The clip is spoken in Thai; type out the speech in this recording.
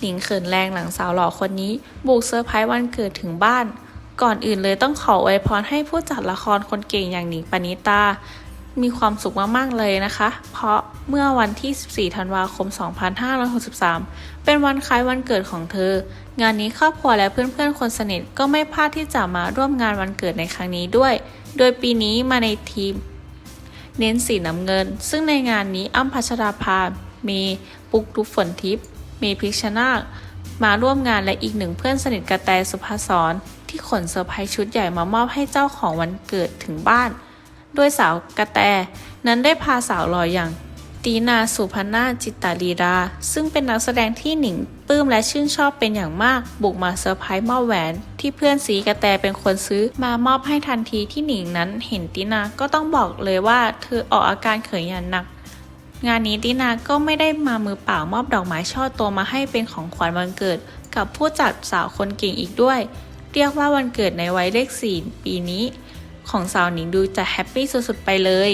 หนิงเขินแรงหลังสาวหล่อคนนี้ บุกเซอร์ไพรส์วันเกิดถึงบ้าน ก่อนอื่นเลยต้องขออวยพรให้ผู้จัดละครคนเก่งอย่างหนิงปณิตา มีความสุขมากๆเลยนะคะ เพราะเมื่อวันที่ 14 ธันวาคม 2563 เป็นวันคล้ายวันเกิดของเธอ งานนี้ครอบครัวและเพื่อนๆ คนสนิทก็ไม่พลาดที่จะมาร่วมงานวันเกิดในครั้งนี้ด้วย โดยปีนี้มาในทีม เน้นสีน้ำเงิน ซึ่งในงานนี้อ้ำพัชราภามีปุกลุกฝนทิพย์ มีพิกชนาคมาร่วมงานและอีกหนึ่งเพื่อนสนิทกระแตสุภาสรที่ขนเซอร์ไพรส์ชุดใหญ่มามอบให้เจ้าของวันเกิดถึงบ้าน โดยสาวกระแต นั้นได้พาสาวหล่ออย่างตีนาสุพนาจิตตาลีดา ซึ่งเป็นนักแสดงที่หนิงปลื้มและชื่นชอบเป็นอย่างมาก บุกมาเซอร์ไพรส์มอบแหวน ที่เพื่อนสีกระแตเป็นคนซื้อมามอบให้ทันทีที่หนิงนั้นเห็นตินาก็ต้องบอกเลยว่าเธอออกอาการเขินอย่างหนัก งานนี้ตินาก็ไม่ได้มามือเปล่ามอบดอกไม้ช่อโตมาให้เป็นของขวัญวันเกิด กับผู้จัดสาวคนเก่งอีกด้วย เรียกว่าวันเกิดในวัยเลขสี่ปีนี้ ของสาวหนิงดูจะแฮปปี้สุดๆไปเลย